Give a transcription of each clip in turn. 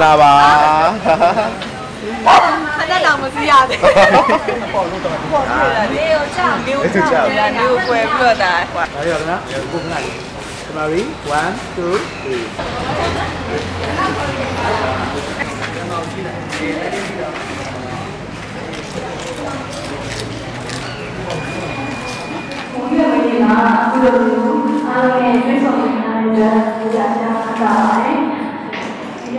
啦吧？他在当不是亚的。没有酱，没有酱，没有怪不得。还有呢？有不难。Mary, one, two, three. Hãy subscribe cho kênh Ghiền Mì Gõ Để không bỏ lỡ những video hấp dẫn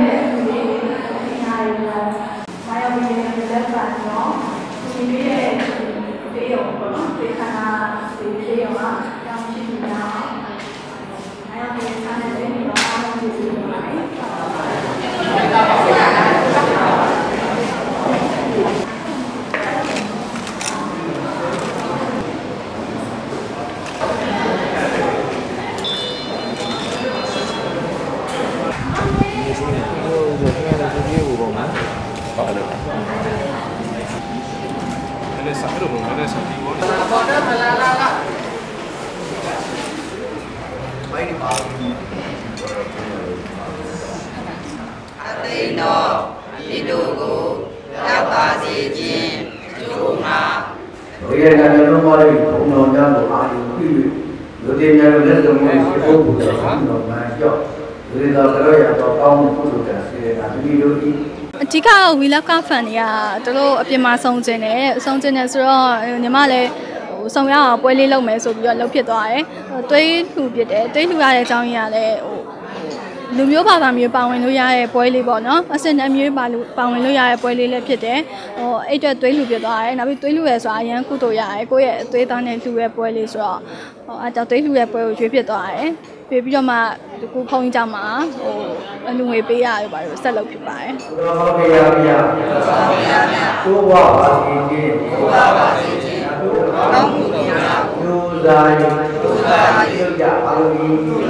နည်းဒီဒီနာရီကမာယာဝီရဲ့လက်ပါတော့ဒီပြည့်ရဲ့ဒီရုံပေါ့နော်ဒီခါဒီဒီရုံကတောင်းရှိနေတာမာယာဝီရဲ့ဆန်းတဲ့နေတော့အားလုံးကြည့်နေပါတယ် ဟုတ်တယ် လည်းစားလို့မလည်းစားပြီးတော့အသိတော်ဤတို့ကိုရောက်ပါစေခြင်းကျိုးမှာဘုရားကလည်းလုံးဝလေးဘုံတော်များကိုအာရုံပြုပြီးလူတွေများလို့လက်ဆောင်လေးရှိဖို့ဘု ရားဘုံတော်မှာကြောက်လူတွေတော့ကြောရတော့ကောင်းမှုကုသိုလ်ကစေတာဒီလိုဒီအဓိက we love ka fan တွေကတို့အပြင်မှာဆုံးကျင်တယ်အဆုံးကျင်တယ်ဆိုတော့ညီမလည်းဟိုဆောင်ရအောင်ပွဲလေးလုပ်မယ်ဆိုပြီးတော့လုပ်ဖြစ်သွားတယ်တွေးလှူဖြစ်တယ်တွေးလှူရတဲ့အကြောင်းရင်းကလည်းဟို လူမျိုးဘာသာမျိုးပါဝင်လို့ရတဲ့ပွဲလေးပေါ့နော်အစင်အမျိုးပါလို့ပါဝင်လို့ရတဲ့ပွဲလေးလည်းဖြစ်တယ်ဟိုအဲ့အတွက်တွေးလှူဖြစ်သွားတယ်နောက်ပြီးတွေးလှူရဲဆိုတာအရန်ကုသိုလ်ရတယ်ကိုယ့်ရဲ့အသွေးသားနဲ့လှူရဲပွဲလေးဆိုတော့ဟိုအကြောင်းတွေးလှူရဲပွဲကိုရွေးဖြစ်သွားတယ်ပြေးပြီးတော့မှဒီကိုဖုန်းကြီးကြောင့်မှာဟိုအလူငွေပေးရတယ်ပါလို့ဆက်လုပ်ဖြစ်ပါတယ်ဘုရားဟောတရားပြသိုးဝပါစေခြင်းသိုးဝပါစေခြင်းကောင်းမှုများကျိုးစား၍ကျိုးစား၍ပြုကြပါလို့ဤပြုကြပါလို့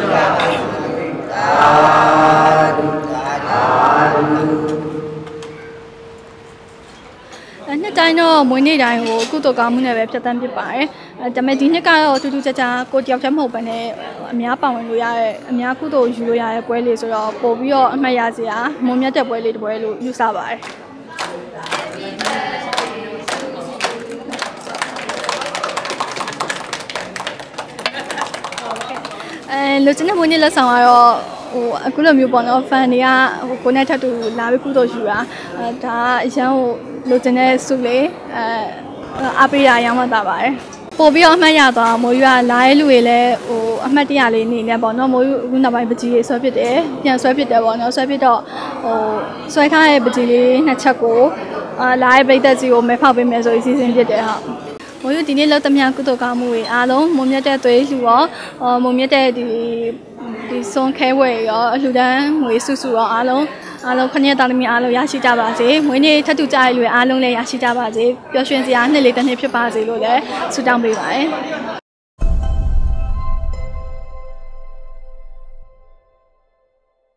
တိုင်းတော့မွေးနေ့တိုင်းကိုကုသိုလ်ကောင်းမှုနဲ့ပဲဖြတ်သန်းဖြစ်ပါတယ်အဲဒါပေမဲ့ဒီနှစ်ကတော့တူတူကြကြကိုတယောက်တည်းမဟုတ်ဘဲနဲ့အများပါဝင်လို့ရတဲ့အများကုသိုလ်ယူလို့ရတဲ့ပွဲလေးဆိုတော့ပို့ပြီးတော့အမှတ်ရစရာမုံမြတ်တဲ့ပွဲလေးတစ်ပွဲလို့ယူဆပါတယ်အဲလူချင်းတဲ့မွေးနေ့လက်ဆောင်ကတော့ ဟိုအခုလိုမျိုးပေါ့နော် fan တွေကဟိုကိုနဲ့ထပ်တူလာပြီးကုသိုလ်ယူတာအဲဒါအရန်ဟိုလူချင်းတဲ့စုလေးအဲအပေးရအရမ်းမှတာပါတယ်ပို့ပြီးတော့အမှတ်ရသွားမိုးယူကလာရဲ့လူတွေလည်းဟိုအမှတ်တရလေးနေနေပေါ့နော်မိုးယူအခုနောက်ပိုင်းပကြီးလေးဆွဲပစ်တယ်ပြန်ဆွဲပစ်တယ်ပေါ့နော်ဆွဲပစ်တော့ဟိုဆွဲထားတဲ့ပကြီးလေးနှစ်ချက်ကိုအာလာရဲ့ပိတ်သက်စီကိုမဲဖောက်ပေးမယ်ဆိုပြီးစီစဉ်ပစ်တယ်ဟုတ် မိုးယူဒီနေ့လောက်သမျှကုသိုလ်ကောင်းမှုတွေအားလုံးမုံမြတ်တဲ့သွေးလှူရောအော်မုံမြတ်တဲ့ဒီဒီစွန်ခဲဝဲရောအလှူဒန်းငွေစုစုရောအားလုံးအားလုံးခဏတာသမီအားလုံးရရှိကြပါစေ။မွေးနေ့ထပ်တူကြရတဲ့လူအားလုံးလည်းရရှိကြပါစေ။ပျော်ရွှင်စရာနှစ်လေးတစ်နှစ်ဖြစ်ပါစေလို့လည်းဆုတောင်းပေးပါတယ်။